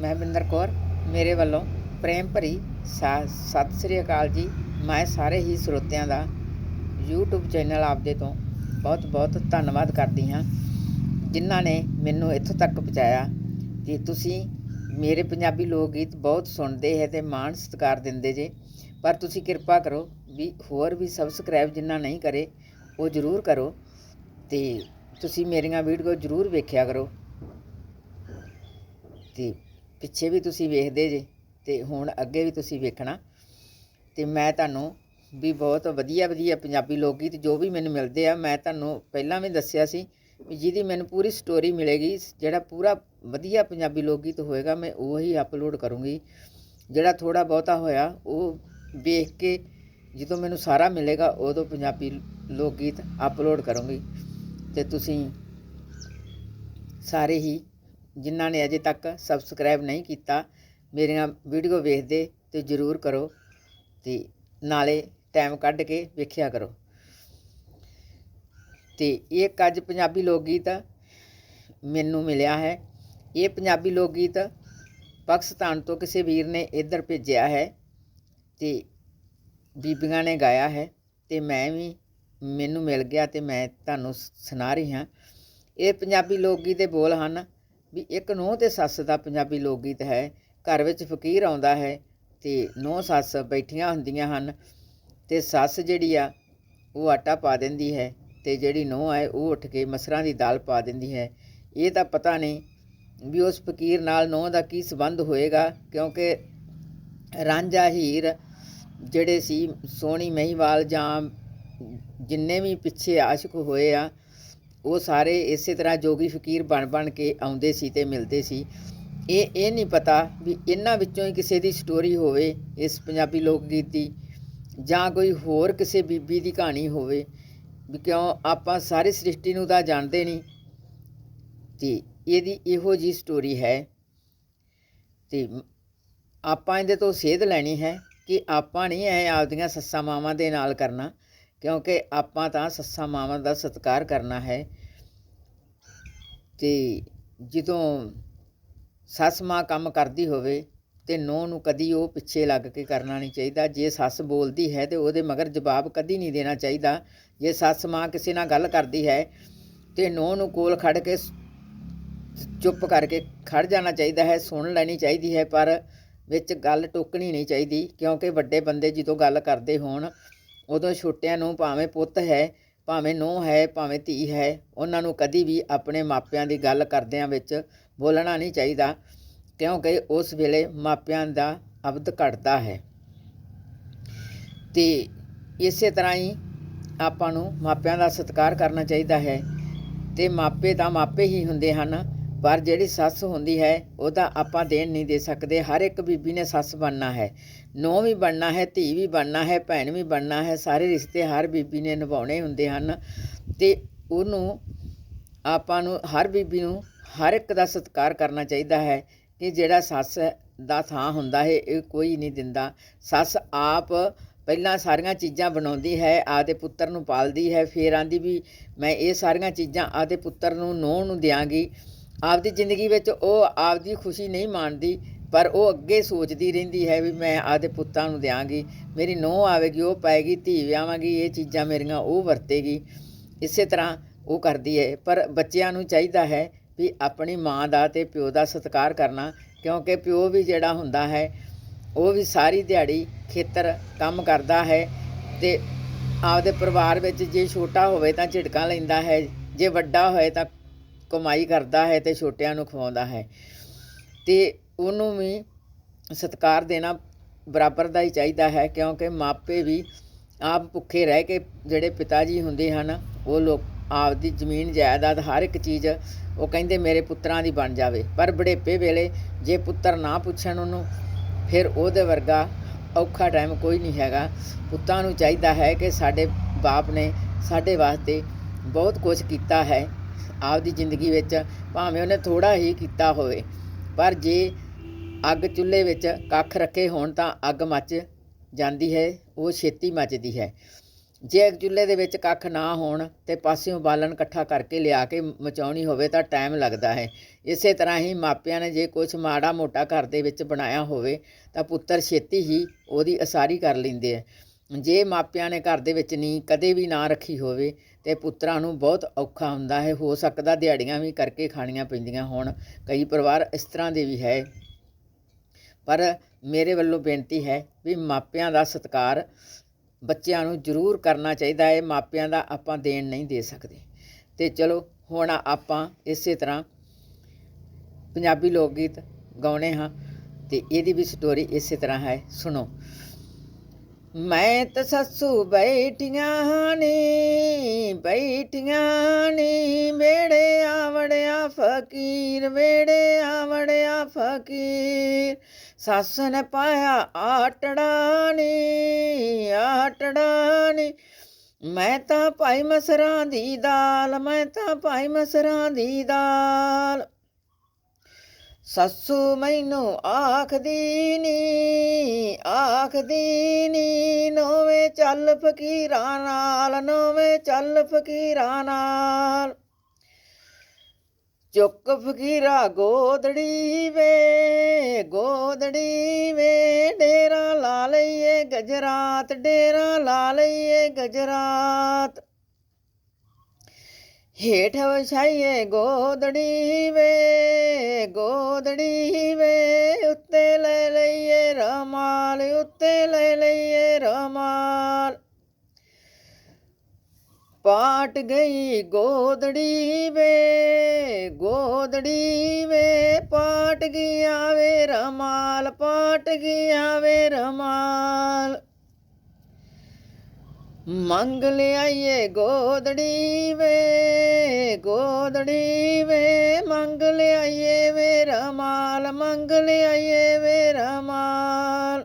ਮੈਂ ਕੌਰ, ਮੇਰੇ ਵੱਲੋਂ ਪ੍ਰੇਮ ਭਰੀ ਸਾ- ਸਤਿ ਸ੍ਰੀ ਅਕਾਲ ਜੀ। ਮੈਂ ਸਾਰੇ ਹੀ ਸਰੋਤਿਆਂ ਦਾ YouTube ਚੈਨਲ ਆਪਦੇ ਤੋਂ ਬਹੁਤ ਬਹੁਤ ਧੰਨਵਾਦ ਕਰਦੀ ਹਾਂ, ਜਿਨ੍ਹਾਂ ਨੇ ਮੈਨੂੰ ਇੱਥੋਂ ਤੱਕ ਪਹੁੰਚਾਇਆ ਤੇ ਤੁਸੀਂ ਮੇਰੇ ਪੰਜਾਬੀ ਲੋਕ ਗੀਤ ਬਹੁਤ ਸੁਣਦੇ ਹੈ ਤੇ ਮਾਣ ਸਤਿਕਾਰ ਦਿੰਦੇ ਜੇ। ਪਰ ਤੁਸੀਂ ਕਿਰਪਾ ਕਰੋ ਵੀ ਹੋਰ ਵੀ ਸਬਸਕ੍ਰਾਈਬ ਜਿਨ੍ਹਾਂ ਨਹੀਂ ਕਰੇ, ਉਹ ਜ਼ਰੂਰ ਕਰੋ ਤੇ ਤੁਸੀਂ ਮੇਰੀਆਂ ਵੀਡੀਓ ਜ਼ਰੂਰ ਵੇਖਿਆ ਕਰੋ। ਤੇ ਪਿੱਛੇ ਵੀ ਤੁਸੀਂ ਵੇਖਦੇ ਜੇ, ਤੇ ਹੁਣ ਅੱਗੇ ਵੀ ਤੁਸੀਂ ਵੇਖਣਾ। ਤੇ ਮੈਂ ਤੁਹਾਨੂੰ ਵੀ ਬਹੁਤ ਵਧੀਆ ਵਧੀਆ ਪੰਜਾਬੀ ਲੋਕ ਗੀਤ ਜੋ ਵੀ ਮੈਨੂੰ ਮਿਲਦੇ ਆ, ਮੈਂ ਤੁਹਾਨੂੰ ਪਹਿਲਾਂ ਵੀ ਦੱਸਿਆ ਸੀ ਵੀ ਜਿਹਦੀ ਮੈਨੂੰ ਪੂਰੀ ਸਟੋਰੀ ਮਿਲੇਗੀ, ਜਿਹੜਾ ਪੂਰਾ ਵਧੀਆ ਪੰਜਾਬੀ ਲੋਕ ਗੀਤ ਹੋਏਗਾ, ਮੈਂ ਉਹੀ ਅਪਲੋਡ ਕਰੂੰਗੀ। ਜਿਹੜਾ ਥੋੜਾ ਬਹੁਤਾ ਹੋਇਆ, ਉਹ ਵੇਖ ਕੇ ਜਦੋਂ ਮੈਨੂੰ ਸਾਰਾ ਮਿਲੇਗਾ, ਉਦੋਂ ਪੰਜਾਬੀ ਲੋਕ ਗੀਤ ਅਪਲੋਡ ਕਰੂੰਗੀ। ਤੇ ਤੁਸੀਂ ਸਾਰੇ ਹੀ ਜਿਨ੍ਹਾਂ ਨੇ ਅਜੇ ਤੱਕ ਸਬਸਕ੍ਰਾਈਬ ਨਹੀਂ ਕੀਤਾ, ਮੇਰੀਆਂ ਵੀਡੀਓ ਵੇਖਦੇ ਤੇ ਜਰੂਰ ਕਰੋ ਤੇ ਨਾਲੇ ਟਾਈਮ ਕੱਢ ਕੇ ਵੇਖਿਆ ਕਰੋ। ਤੇ ਇੱਕ ਅੱਜ ਪੰਜਾਬੀ ਲੋਕ ਗੀਤ ਮੈਨੂੰ ਮਿਲਿਆ ਹੈ। ਇਹ ਪੰਜਾਬੀ ਲੋਕ ਗੀਤ ਪਾਕਿਸਤਾਨ ਤੋਂ ਕਿਸੇ ਵੀਰ ਨੇ ਇੱਧਰ ਭੇਜਿਆ ਹੈ ਤੇ ਬੀਬੀਆਂ ਨੇ ਗਾਇਆ ਹੈ ਤੇ ਮੈਂ ਵੀ, ਮੈਨੂੰ ਮਿਲ ਗਿਆ ਤੇ ਮੈਂ ਤੁਹਾਨੂੰ ਸ- ਸੁਣਾ ਰਹੀ ਹਾਂ। ਇਹ ਪੰਜਾਬੀ ਲੋਕ ਗੀਤ ਦੇ ਬੋਲ ਹਨ ਵੀ ਇੱਕ ਨੂੰਹ ਤੇ ਸੱਸ ਦਾ ਪੰਜਾਬੀ ਲੋਕ ਗੀਤ ਹੈ, ਘਰ ਵਿੱਚ ਫਕੀਰ ਆਉਂਦਾ ਹੈ ਤੇ ਨੂੰਹ ਸੱਸ ਬੈਠੀਆਂ ਹੁੰਦੀਆਂ ਹਨ ਤੇ ਸੱਸ ਜਿਹੜੀ ਆ, ਉਹ ਆਟਾ ਪਾ ਦਿੰਦੀ ਹੈ ਤੇ ਜਿਹੜੀ ਨੂੰਹ ਹੈ, ਉਹ ਉੱਠ ਕੇ ਮਸਰਾਂ ਦੀ ਦਾਲ ਪਾ ਦਿੰਦੀ ਹੈ। ਇਹ ਤਾਂ ਪਤਾ ਨਹੀਂ ਵੀ ਉਸ ਫਕੀਰ ਨਾਲ ਨੂੰਹ ਦਾ ਕੀ ਸਬੰਧ ਹੋਏਗਾ, ਕਿਉਂਕਿ ਰਾਂਝਾ ਹੀਰ ਜਿਹੜੇ ਸੀ ਸੋਹਣੀ ਮਹੀਵਾਲ ਜਾਂ ਜਿੰਨੇ ਵੀ ਪਿੱਛੇ ਆਸ਼ਿਕ ਹੋਏ ਆ ਉਹ ਸਾਰੇ ਇਸੇ ਤਰ੍ਹਾਂ ਜੋਗੀ ਫਕੀਰ ਬਣ ਬਣ ਕੇ ਆਉਂਦੇ ਸੀ ਤੇ ਮਿਲਦੇ ਸੀ। ਇਹ ਇਹ ਨਹੀਂ ਪਤਾ ਵੀ ਇਹਨਾਂ ਵਿੱਚੋਂ ਹੀ ਕਿਸੇ ਦੀ ਸਟੋਰੀ ਹੋਵੇ ਇਸ ਪੰਜਾਬੀ ਲੋਕ ਗੀਤ ਦੀ ਜਾਂ ਕੋਈ ਹੋਰ ਕਿਸੇ ਬੀਬੀ ਦੀ ਕਹਾਣੀ ਹੋਵੇ ਵੀ ਕਿਉਂ ਆਪਾਂ ਸਾਰੀ ਸ੍ਰਿਸ਼ਟੀ ਨੂੰ ਤਾਂ ਜਾਣਦੇ ਨਹੀਂ। ਤੇ ਇਹਦੀ ਇਹੋ ਜੀ ਸਟੋਰੀ ਹੈ ਤੇ ਆਪਾਂ ਇਹਦੇ ਤੋਂ ਸੇਧ ਲੈਣੀ ਹੈ ਕਿ ਆਪਾਂ ਨਹੀਂ ਐ ਆਪਦੀਆਂ ਸੱਸਾਂ ਮਾਵਾਂ ਦੇ ਨਾਲ ਕਰਨਾ। ਕਿਉਂਕਿ ਆਪਾਂ ਤਾਂ ਸੱਸਾਂ ਮਾਵਾਂ ਦਾ ਸਤਿਕਾਰ ਕਰਨਾ ਹੈ। ਤੇ ਜਦੋਂ ਸੱਸ ਮਾਂ ਕੰਮ ਕਰਦੀ ਹੋਵੇ ਤੇ ਨੂੰਹ ਨੂੰ ਕਦੀ ਉਹ ਪਿੱਛੇ ਲੱਗ ਕੇ ਕਰਨਾ ਨਹੀਂ ਚਾਹੀਦਾ। ਜੇ ਸੱਸ ਬੋਲਦੀ ਹੈ ਤੇ ਉਹਦੇ ਮਗਰ ਜਵਾਬ ਕਦੀ ਨਹੀਂ ਦੇਣਾ ਚਾਹੀਦਾ। ਜੇ ਸੱਸ ਮਾਂ ਕਿਸੇ ਨਾਲ ਗੱਲ ਕਰਦੀ ਹੈ ਤੇ ਨੂੰਹ ਨੂੰ ਕੋਲ ਖੜ ਕੇ ਚੁੱਪ ਕਰਕੇ ਖੜ ਜਾਣਾ ਚਾਹੀਦਾ ਹੈ, ਸੁਣ ਲੈਣੀ ਚਾਹੀਦੀ ਹੈ, ਪਰ ਵਿੱਚ ਗੱਲ ਟੋਕਣੀ ਨਹੀਂ ਚਾਹੀਦੀ। ਕਿਉਂਕਿ ਵੱਡੇ ਬੰਦੇ ਜਦੋਂ ਗੱਲ ਕਰਦੇ ਹੋਣ ਉਦੋਂ ਛੋਟਿਆਂ ਨੂੰ ਭਾਵੇਂ ਪੁੱਤ ਹੈ, ਭਾਵੇਂ ਨੂੰਹ ਹੈ, ਭਾਵੇਂ ਧੀ ਹੈ, ਉਹਨਾਂ ਨੂੰ ਕਦੀ ਵੀ ਆਪਣੇ ਮਾਪਿਆਂ ਦੀ ਗੱਲ ਕਰਦਿਆਂ ਵਿੱਚ ਬੋਲਣਾ ਨਹੀਂ ਚਾਹੀਦਾ, ਕਿਉਂਕਿ ਉਸ ਵੇਲੇ ਮਾਪਿਆਂ ਦਾ ਅਬਦ ਘਟਦਾ ਹੈ। ਤੇ ਇਸੇ ਤਰ੍ਹਾਂ ਹੀ ਆਪਾਂ ਨੂੰ ਮਾਪਿਆਂ ਦਾ ਸਤਿਕਾਰ ਕਰਨਾ ਚਾਹੀਦਾ ਹੈ। ਤੇ ਮਾਪੇ ਤਾਂ ਮਾਪੇ ਹੀ ਹੁੰਦੇ ਹਨ ਪਰ ਜਿਹੜੀ ਸੱਸ ਹੁੰਦੀ ਹੈ ਉਹਦਾ ਆਪਾਂ ਦੇਣ ਨਹੀਂ ਦੇ ਸਕਦੇ। ਹਰ ਇੱਕ ਬੀਬੀ ਨੇ ਸੱਸ ਬਣਨਾ ਹੈ। ਨੂੰਹ ਵੀ ਬਣਨਾ ਹੈ, ਧੀ ਵੀ ਬਣਨਾ ਹੈ, ਭੈਣ ਵੀ ਬਣਨਾ ਹੈ। ਸਾਰੇ ਰਿਸ਼ਤੇ ਹਰ ਬੀਬੀ ਨੇ ਨਿਭਾਉਣੇ ਹੁੰਦੇ ਹਨ। ਤੇ ਉਹਨੂੰ ਆਪਾਂ ਨੂੰ, ਹਰ ਬੀਬੀ ਨੂੰ ਹਰ ਇੱਕ ਦਾ ਸਤਿਕਾਰ ਕਰਨਾ ਚਾਹੀਦਾ ਹੈ ਕਿ ਜਿਹੜਾ ਸੱਸ ਦਾ ਥਾਂ ਹੁੰਦਾ ਹੈ, ਇਹ ਕੋਈ ਨਹੀਂ ਦਿੰਦਾ। ਸੱਸ ਆਪ ਪਹਿਲਾਂ ਸਾਰੀਆਂ ਚੀਜ਼ਾਂ ਬਣਾਉਂਦੀ ਹੈ ਆਦੇ ਪੁੱਤਰ ਨੂੰ ਪਾਲਦੀ ਹੈ। ਫੇਰ ਆਂਦੀ ਵੀ, ਮੈਂ ਇਹ ਸਾਰੀਆਂ ਚੀਜ਼ਾਂ ਆਦੇ ਪੁੱਤਰ ਨੂੰ, ਨੂੰਹ ਨੂੰ ਦਿਆਂਗੀ। ਆਪਦੀ ਜ਼ਿੰਦਗੀ ਵਿੱਚ ਉਹ ਆਪਦੀ ਖੁਸ਼ੀ ਨਹੀਂ ਮਾਣਦੀ, ਪਰ ਉਹ ਅੱਗੇ ਸੋਚਦੀ ਰਹਿੰਦੀ ਹੈ ਵੀ ਮੈਂ ਆਦੇ ਪੁੱਤਾਂ ਨੂੰ ਦਿਆਂਗੀ, ਮੇਰੀ ਨੂੰਹ ਆਵੇਗੀ, ਉਹ ਪਾਏਗੀ, ਧੀ ਵਿਆਵਾਂਗੀ ਇਹ ਚੀਜ਼ਾਂ ਮੇਰੀਆਂ ਉਹ ਵਰਤੇਗੀ। ਇਸੇ ਤਰ੍ਹਾਂ ਉਹ ਕਰਦੀ ਹੈ, ਪਰ ਬੱਚਿਆਂ ਨੂੰ ਚਾਹੀਦਾ ਹੈ ਵੀ ਆਪਣੀ ਮਾਂ ਦਾ ਤੇ ਪਿਓ ਦਾ ਸਤਿਕਾਰ ਕਰਨਾ, ਕਿਉਂਕਿ ਪਿਓ ਵੀ ਜਿਹੜਾ ਹੁੰਦਾ ਹੈ, ਉਹ ਵੀ ਸਾਰੀ ਦਿਹਾੜੀ ਖੇਤਰ ਕੰਮ ਕਰਦਾ ਹੈ ਤੇ ਆਪਦੇ ਪਰਿਵਾਰ ਵਿੱਚ ਜੇ ਛੋਟਾ ਹੋਵੇ ਤਾਂ ਝਿੜਕਾਂ ਲੈਂਦਾ ਹੈ, ਜੇ ਵੱਡਾ ਹੋਏ ਤਾਂ ਕਮਾਈ ਕਰਦਾ ਹੈ ਤੇ ਛੋਟਿਆਂ ਨੂੰ ਖਵਾਉਂਦਾ ਹੈ। ਤੇ ਉਹਨੂੰ ਵੀ ਸਤਿਕਾਰ ਦੇਣਾ ਬਰਾਬਰ ਦਾ ਹੀ ਚਾਹੀਦਾ ਹੈ, ਕਿਉਂਕਿ ਮਾਪੇ ਵੀ ਆਪ ਭੁੱਖੇ ਰਹਿ ਕੇ ਜਿਹੜੇ ਪਿਤਾ ਜੀ ਹੁੰਦੇ ਹਨ, ਉਹ ਲੋਕ ਆਪਦੀ ਜ਼ਮੀਨ, ਜਾਇਦਾਦ ਹਰ ਇੱਕ ਚੀਜ਼ ਉਹ ਕਹਿੰਦੇ ਮੇਰੇ ਪੁੱਤਰਾਂ ਦੀ ਬਣ ਜਾਵੇ। ਪਰ ਬੜੇਪੇ ਵੇਲੇ ਜੇ ਪੁੱਤਰ ਨਾ ਪੁੱਛਣ ਉਹਨੂੰ, ਫਿਰ ਉਹਦੇ ਵਰਗਾ ਔਖਾ ਟਾਈਮ ਕੋਈ ਨਹੀਂ ਹੈਗਾ। ਪੁੱਤਾਂ ਨੂੰ ਚਾਹੀਦਾ ਹੈ ਕਿ ਸਾਡੇ ਬਾਪ ਨੇ ਸਾਡੇ ਵਾਸਤੇ ਬਹੁਤ ਕੁਝ ਕੀਤਾ ਹੈ। ਆਪਦੀ ਜ਼ਿੰਦਗੀ ਵਿੱਚ ਭਾਵੇਂ ਉਹਨੇ ਥੋੜਾ ਹੀ ਕੀਤਾ ਹੋਵੇ, ਪਰ ਜੇ ਅੱਗ ਚੁੱਲ੍ਹੇ ਵਿੱਚ ਕੱਖ ਰੱਖੇ ਹੋਣ ਤਾਂ ਅੱਗ ਮੱਚ ਜਾਂਦੀ ਹੈ, ਉਹ ਛੇਤੀ ਮੱਚਦੀ ਹੈ। ਜੇ ਚੁੱਲ੍ਹੇ ਦੇ ਵਿੱਚ ਕੱਖ ਨਾ ਹੋਣ ਤੇ ਪਾਸਿਓਂ ਬਾਲਣ ਇਕੱਠਾ ਕਰਕੇ ਲਿਆ ਕੇ ਮਚਾਉਣੀ ਹੋਵੇ ਤਾਂ ਟਾਈਮ ਲੱਗਦਾ ਹੈ। ਇਸੇ ਤਰ੍ਹਾਂ ਹੀ ਮਾਪਿਆਂ ਨੇ ਜੇ ਕੁਝ ਮਾੜਾ ਮੋਟਾ ਘਰ ਦੇ ਵਿੱਚ ਬਣਾਇਆ ਹੋਵੇ ਤਾਂ ਪੁੱਤਰ ਛੇਤੀ ਹੀ ਉਹਦੀ ਅਸਾਰੀ ਕਰ ਲੈਂਦੇ ਆ। ਜੇ ਮਾਪਿਆਂ ਨੇ ਘਰ ਦੇ ਵਿੱਚ ਨੀ ਕਦੇ ਵੀ ਨਾ ਰੱਖੀ ਹੋਵੇ ਤੇ ਪੁੱਤਰਾਂ ਨੂੰ ਬਹੁਤ ਔਖਾ ਹੁੰਦਾ ਹੈ, ਹੋ ਸਕਦਾ ਦਿਹਾੜੀਆਂ ਵੀ ਕਰਕੇ ਖਾਣੀਆਂ ਪੈਂਦੀਆਂ ਹੋਣ। ਕਈ ਪਰਿਵਾਰ ਇਸ ਤਰ੍ਹਾਂ ਦੇ ਵੀ ਹੈ। ਪਰ ਮੇਰੇ ਵੱਲੋਂ ਬੇਨਤੀ ਹੈ ਵੀ ਮਾਪਿਆਂ ਦਾ ਸਤਿਕਾਰ ਬੱਚਿਆਂ ਨੂੰ ਜ਼ਰੂਰ ਕਰਨਾ ਚਾਹੀਦਾ ਹੈ। ਮਾਪਿਆਂ ਦਾ ਆਪਾਂ ਦੇਣ ਨਹੀਂ ਦੇ ਸਕਦੇ। ਤੇ ਚਲੋ, ਹੁਣ ਆਪਾਂ ਇਸੇ ਤਰ੍ਹਾਂ ਪੰਜਾਬੀ ਲੋਕ ਗੀਤ ਗਾਉਣੇ ਹਾਂ ਤੇ ਇਹਦੀ ਵੀ ਸਟੋਰੀ ਇਸੇ ਤਰ੍ਹਾਂ ਹੈ। ਸੁਣੋ। ਮੈਂ ਤਾਂ ਸੱਸੂ ਬੈਠੀਆਂ ਨੀ ਬੈਠੀਆਂ ਨੀ ਵੇੜੇ ਆਵੜਿਆ ਫਕੀਰ ਵੇੜੇ ਆਵੜਿਆ ਫਕੀਰ। ਸੱਸ ਨੇ ਪਾਇਆ ਆਟੜਾ ਨੀ ਆਟੜਾ ਨੀ। ਮੈਂ ਤਾਂ ਭਾਈ ਮਸਰਾਂ ਦੀ ਦਾਲ, ਮੈਂ ਤਾਂ ਭਾਈ ਮਸਰਾਂ ਦੀ ਦਾਲ। ਸੱਸੂ ਮੈਨੂੰ ਆਖਦੀ ਨੀ ਆਖਦੀ ਨੀ, ਨੋਵੇਂ ਚੱਲ ਫਕੀਰਾਂ ਨਾਲ, ਨੋਵੇਂ ਚੱਲ ਫਕੀਰਾਂ ਨਾਲ। ਚੁੱਕ ਫਕੀਰਾ ਗੋਦੜੀ ਵੇ ਗੋਦੜੀ ਵੇ, ਡੇਰਾ ਲਾ ਲਈਏ ਗਜਰਾਤ, ਡੇਰਾ ਲਾ ਲਈਏ ਗਜਰਾਤ। ਹੇਠ ਵਛਾਈਏ ਗੋਦੜੀ ਵੇ ਗੋਦੜੀ ਵੇ ਉੱਤੇ ਲੈ ਲਈਏ ਰਮਾਲ, ਉੱਤੇ ਲੈ ਲਈਏ ਰਮਾਲ। ਪਾਟ ਗਈ ਗੋਦੜੀ ਵੇ ਗੋਦੜੀ ਵੇ, ਪਾਟ ਗਿਆ ਵੇ ਰਮਾਲ, ਪਾਟ ਗਿਆ ਵੇ ਰਮਾਲ। ਮੰਗ ਲਿਆਈਏ ਗੋਦੜੀ ਵੇ ਗੋਦੜੀ ਵੇ, ਮੰਗ ਲਿਆਈਏ ਵੇ, ਰਮਾਲ ਮੰਗ ਲਿਆਈਏ ਵੇ, ਰਮਾਲ।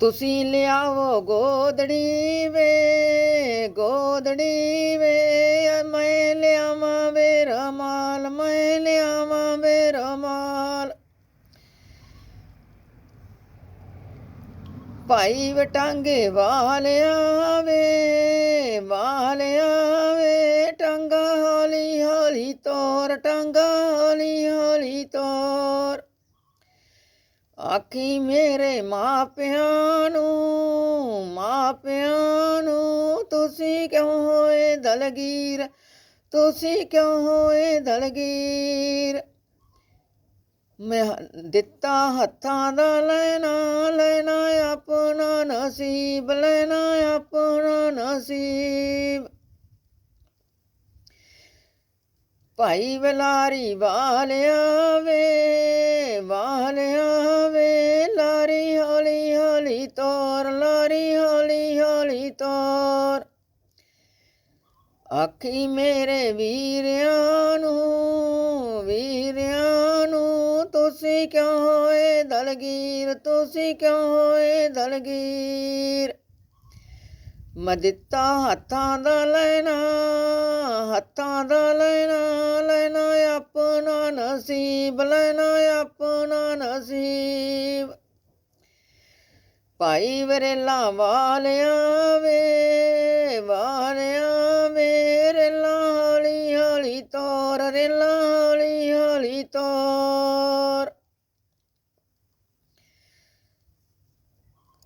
ਤੁਸੀਂ ਲਿਆਵੋ ਗੋਦੜੀ ਵੇ ਗੋਦੜੀ ਵੇ, ਮੈਂ ਲਿਆਵਾਂ ਵੇ, ਰਮਾਲ ਮੈਂ ਲਿਆਵਾਂ ਵੇ, ਰਮਾਲ। ਭਾਈ ਵਟਾਂਗੇ ਵਾਲਿਆ ਵੇ ਵਾਲਿਆ ਵੇ ਟੰਗਾ ਹੌਲੀ ਹੌਲੀ ਤੋਰ, ਟੰਗਾ ਹੌਲੀ ਹੌਲੀ ਤੋਰ। ਆਖੀ ਮੇਰੇ ਮਾਪਿਆਂ ਨੂੰ ਮਾਪਿਆਂ ਨੂੰ ਤੁਸੀਂ ਕਿਉਂ ਹੋਏ ਦਲਗੀਰ? ਤੁਸੀਂ ਕਿਉਂ ਹੋਏ ਦਲਗੀਰ? ਮੈਂ ਦਿੱਤਾ ਹੱਥਾਂ ਦਾ ਲੈਣਾ ਲੈਣਾ ਆਪਣਾ ਨਸੀਬ, ਲੈਣਾ ਆਪਣਾ ਨਸੀਬ। ਭਾਈ ਵਲਾਰੀ ਵਾਲਿਆ ਵੇ ਵਾਲਿਆ ਵੇ ਲਾਰੀ ਹੌਲੀ ਹੌਲੀ ਤੋਰ, ਲਾਰੀ ਹੌਲੀ ਹੌਲੀ ਤੋਰ। ਆਖੀ ਮੇਰੇ ਵੀਰਿਆਂ ਨੂੰ, ਵੀਰਿਆਂ ਤੁਸੀਂ ਕਿਉਂ ਹੋਏ ਦਲਗੀਰ? ਤੁਸੀਂ ਕਿਉਂ ਹੋਏ ਦਲਗੀਰ? ਮੈਂ ਦਿੱਤਾ ਹੱਥਾਂ ਦਾ ਲੈਣਾ, ਹੱਥਾਂ ਦਾ ਲੈਣਾ ਲੈਣਾ ਆਪਣਾ ਨਸੀਬ, ਲੈਣਾ ਆਪਣਾ ਨਸੀਬ। ਭਾਈ ਵਰੇਲਾ ਵਾਲਿਆ ਵੇ ਵਾਲਿਆ ਵੇ ਲਾਲੀ ਹੌਲੀ ਤੋਰ ਰੇ ਲਾਲੀ ਹੌਲੀ ਤੋਰ।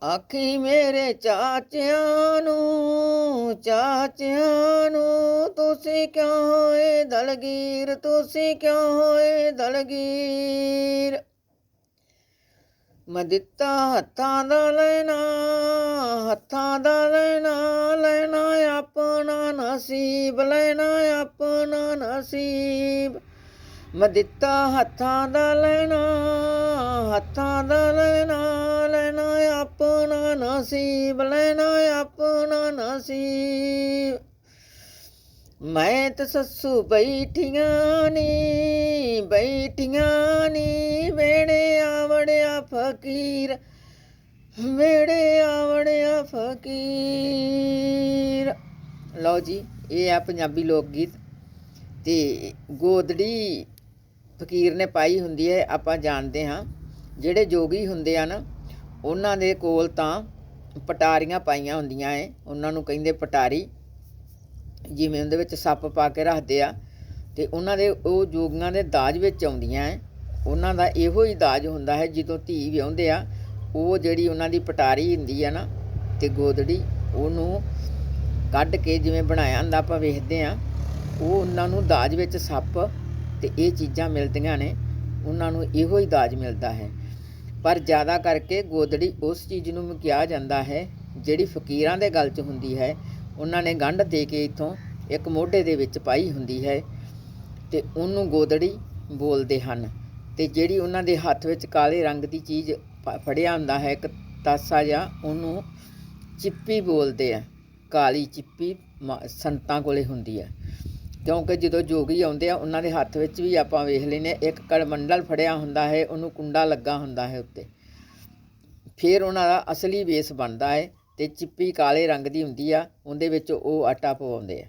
ਆਖੀ ਮੇਰੇ ਚਾਚਿਆਂ ਨੂੰ ਚਾਚਿਆਂ ਨੂੰ, ਤੁਸੀਂ ਕਿਉਂ ਹੋਏ ਦਲਗੀਰ, ਤੁਸੀਂ ਕਿਉਂ ਹੋਏ ਦਲਗੀਰ? ਮੈਂ ਹੱਥਾਂ ਦਾ ਲੈਣਾ, ਹੱਥਾਂ ਦਾ ਲੈਣਾ ਲੈਣਾ ਆਪਣਾ ਨਸੀਬ, ਲੈਣਾ ਆਪਣਾ ਨਸੀਬ। ਮੈਂ ਹੱਥਾਂ ਦਾ ਲੈਣਾ, ਹੱਥਾਂ ਦਾ ਲੈਣਾ ਆਪਣਾ ਨਸੀਬ, ਲੈਣਾ ਆਪਣਾ ਨਸੀਬ। ਮੈਂ ਤਾਂ ਸੱਸੂ ਬੈਠੀਆਂ ਨੀ ਬੈਠੀਆਂ ਨੀ। ਵੇੜੇ ਆਵੜਿਆ ਫਕੀਰ, ਵੇੜੇ ਆਵੜਿਆ ਫਕੀਰ। ਲਓ ਜੀ, ਇਹ ਆ ਪੰਜਾਬੀ ਲੋਕ ਗੀਤ। ਤੇ ਗੋਦੜੀ ਫਕੀਰ ਨੇ ਪਾਈ ਹੁੰਦੀ ਹੈ, ਆਪਾਂ ਜਾਣਦੇ ਹਾਂ। ਜਿਹੜੇ ਜੋਗੀ ਹੁੰਦੇ ਆ ਨਾ ਉਹਨਾਂ ਦੇ ਕੋਲ ਤਾਂ ਪਟਾਰੀਆਂ ਪਾਈਆਂ ਹੁੰਦੀਆਂ ਏ। ਉਹਨਾਂ ਨੂੰ ਕਹਿੰਦੇ ਪਟਾਰੀ। ਜਿਵੇਂ ਉਹਦੇ ਵਿੱਚ ਸੱਪ ਪਾ ਕੇ ਰੱਖਦੇ ਆ ਤੇ ਉਹਨਾਂ ਦੇ ਉਹ ਜੋਗੀਆਂ ਦੇ ਦਾਜ ਵਿੱਚ ਆਉਂਦੀਆਂ ਏ। ਉਹਨਾਂ ਦਾ ਇਹੋ ਹੀ ਦਾਜ ਹੁੰਦਾ ਹੈ, ਜਦੋਂ ਧੀ ਵਿਆਹੁੰਦੇ ਆ, ਉਹ ਜਿਹੜੀ ਉਹਨਾਂ ਦੀ ਪਟਾਰੀ ਹੁੰਦੀ ਆ ਨਾ ਤੇ ਗੋਦੜੀ, ਉਹਨੂੰ ਕੱਢ ਕੇ ਜਿਵੇਂ ਬਣਾਇਆ ਹੁੰਦਾ ਆਪਾਂ ਵੇਖਦੇ ਆ, ਉਹ ਉਹਨਾਂ ਨੂੰ ਦਾਜ ਵਿੱਚ ਸੱਪ ਤੇ ਇਹ ਚੀਜ਼ਾਂ ਮਿਲਦੀਆਂ ਨੇ। ਉਹਨਾਂ ਨੂੰ ਇਹੋ ਹੀ ਦਾਜ ਮਿਲਦਾ ਹੈ। ਪਰ ਜ਼ਿਆਦਾ ਕਰਕੇ ਗੋਦੜੀ ਉਸ ਚੀਜ਼ ਨੂੰ ਕਿਹਾ ਜਾਂਦਾ ਹੈ ਜਿਹੜੀ ਫਕੀਰਾਂ ਦੇ ਗਲ 'ਚ ਹੁੰਦੀ ਹੈ। ਉਹਨਾਂ ਨੇ ਗੰਢ ਦੇ ਕੇ ਇਥੋਂ ਇੱਕ ਮੋਢੇ ਦੇ ਵਿੱਚ ਪਾਈ ਹੁੰਦੀ ਹੈ ਤੇ ਉਹਨੂੰ ਗੋਦੜੀ ਬੋਲਦੇ ਹਨ ਤੇ ਜਿਹੜੀ ਉਹਨਾਂ ਦੇ ਹੱਥ ਵਿੱਚ ਕਾਲੇ ਰੰਗ ਦੀ ਚੀਜ਼ ਪ- ਫੜਿਆ ਹੁੰਦਾ ਹੈ, ਇੱਕ ਤਾਸਾ ਜਾਂ ਉਹਨੂੰ ਚਿੱਪੀ ਬੋਲਦੇ ਆ, ਕਾਲੀ ਚਿੱਪੀ ਮ- ਸੰਤਾਂ ਕੋਲੇ ਹੁੰਦੀ ਹੈ ਕਿਉਂਕਿ ਜਦੋਂ ਜੋਗੀ ਆਉਂਦੇ ਆ ਉਹਨਾਂ ਦੇ ਹੱਥ ਵਿੱਚ ਵੀ ਆਪਾਂ ਵੇਖ ਲੈਨੇ ਆ, ਇੱਕ ਕੜਮੰਡਲ ਫੜਿਆ ਹੁੰਦਾ ਹੈ ਉਹਨੂੰ ਕੁੰਡਾ ਲੱਗਾ ਹੁੰਦਾ ਹੈ ਉੱਤੇ। ਫਿਰ ਉਹਨਾਂ ਦਾ ਅਸਲੀ ਵੇਸ ਬਣਦਾ ਹੈ ਤੇ ਚਿੱਪੀ ਕਾਲੇ ਰੰਗ ਦੀ ਹੁੰਦੀ ਆ ਉਹਦੇ ਵਿੱਚ ਉਹ ਆਟਾ ਪਵਾਉਂਦੇ ਆ।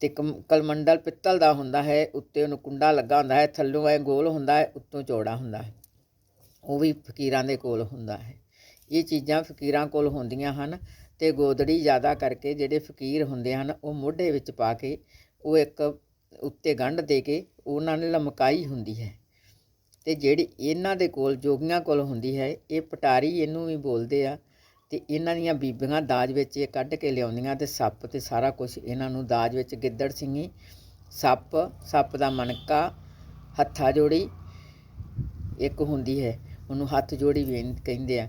ਤੇ ਕਮ- ਕਲਮੰਡਲ ਪਿੱਤਲ ਦਾ ਹੁੰਦਾ ਹੈ ਉੱਤੇ ਉਹਨੂੰ ਕੁੰਡਾ ਲੱਗਾ ਹੁੰਦਾ ਹੈ ਥੱਲੋਂ ਇਹ ਗੋਲ ਹੁੰਦਾ ਹੈ ਉੱਤੋਂ ਚੌੜਾ ਹੁੰਦਾ ਹੈ। ਉਹ ਵੀ ਫਕੀਰਾਂ ਦੇ ਕੋਲ ਹੁੰਦਾ ਹੈ। ਇਹ ਚੀਜ਼ਾਂ ਫਕੀਰਾਂ ਕੋਲ ਹੁੰਦੀਆਂ ਹਨ ਤੇ ਗੋਦੜੀ ਜ਼ਿਆਦਾ ਕਰਕੇ ਜਿਹੜੇ ਫਕੀਰ ਹੁੰਦੇ ਹਨ ਉਹ ਮੋਢੇ ਵਿੱਚ ਪਾ ਕੇ ਉਹ ਇੱਕ ਉੱਤੇ ਗੰਢ ਦੇ ਕੇ ਉਹਨਾਂ ਨੇ ਲਮਕਾਈ ਹੁੰਦੀ ਹੈ। ਤੇ ਜਿਹੜੀ ਇਹਨਾਂ ਦੇ ਕੋਲ, ਜੋਗੀਆਂ ਕੋਲ ਹੁੰਦੀ ਹੈ, ਇਹ ਪਟਾਰੀ ਇਹਨੂੰ ਵੀ ਬੋਲਦੇ ਆ ਤੇ ਇਹਨਾਂ ਦੀਆਂ ਬੀਬੀਆਂ ਦਾਜ ਵਿੱਚ ਇਹ ਕੱਢ ਕੇ ਲਿਆਉਂਦੀਆਂ ਤੇ ਸੱਪ ਤੇ ਸਾਰਾ ਕੁਝ ਇਹਨਾਂ ਨੂੰ ਦਾਜ ਵਿੱਚ ਗਿੱਦੜ ਸਿੰਘੀ ਸੱਪ ਸੱਪ ਦਾ ਮਣਕਾ ਹੱਥਾ ਜੋੜੀ ਇੱਕ ਹੁੰਦੀ ਹੈ। ਉਹਨੂੰ ਹੱਥ ਜੋੜੀ ਵੀ ਕਹਿੰਦੇ ਆ।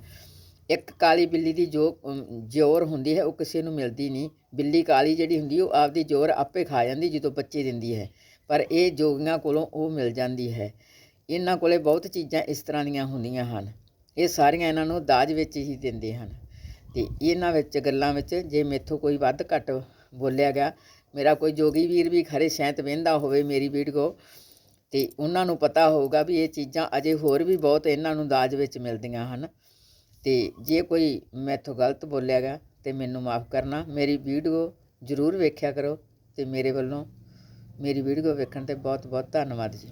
ਇੱਕ ਕਾਲੀ ਬਿੱਲੀ ਦੀ ਜੋ ਜੋਰ ਹੁੰਦੀ ਹੈ, ਉਹ ਕਿਸੇ ਨੂੰ ਮਿਲਦੀ ਨਹੀਂ। ਬਿੱਲੀ ਕਾਲੀ ਜਿਹੜੀ ਹੁੰਦੀ, ਉਹ ਆਪਦੀ ਜੋਰ ਆਪੇ ਖਾ ਜਾਂਦੀ, ਜਦੋਂ ਬੱਚੇ ਦਿੰਦੀ ਹੈ। ਪਰ ਇਹ ਜੋਗੀਆਂ ਕੋਲੋਂ ਉਹ ਮਿਲ ਜਾਂਦੀ ਹੈ। ਇਹਨਾਂ ਕੋਲੇ ਬਹੁਤ ਚੀਜ਼ਾਂ ਇਸ ਤਰ੍ਹਾਂ ਦੀਆਂ ਹੁੰਦੀਆਂ ਹਨ। ਇਹ ਸਾਰੀਆਂ ਇਹਨਾਂ ਨੂੰ ਦਾਜ ਵਿੱਚ ਹੀ ਦਿੰਦੇ ਹਨ। ਤੇ ਇਹਨਾਂ ਵਿੱਚ, ਗੱਲਾਂ ਵਿੱਚ ਜੇ ਮੇਥੋਂ ਕੋਈ ਵੱਧ ਘੱਟ ਬੋਲਿਆ ਗਿਆ, ਮੇਰਾ ਕੋਈ ਜੋਗੀ ਵੀਰ ਵੀ ਖਰੇ ਸੈਂਤ ਵਹਿੰਦਾ ਹੋਵੇ ਮੇਰੀ ਵੀਡੀਓ ਤੇ ਉਹਨਾਂ ਨੂੰ ਪਤਾ ਹੋਊਗਾ ਵੀ ਇਹ ਚੀਜ਼ਾਂ ਅਜੇ ਹੋਰ ਵੀ ਬਹੁਤ ਇਹਨਾਂ ਨੂੰ ਦਾਜ ਵਿੱਚ ਮਿਲਦੀਆਂ ਹਨ। ਤੇ ਜੇ ਕੋਈ ਮੈਥੋਂ ਗਲਤ ਬੋਲਿਆ ਗਿਆ ਤੇ ਮੈਨੂੰ ਮਾਫ ਕਰਨਾ, ਮੇਰੀ ਵੀਡੀਓ ਜ਼ਰੂਰ ਵੇਖਿਆ ਕਰੋ ਤੇ ਮੇਰੇ ਵੱਲੋਂ ਮੇਰੀ ਵੀਡੀਓ ਵੇਖਣ ਤੇ ਬਹੁਤ ਬਹੁਤ ਧੰਨਵਾਦ ਜੀ।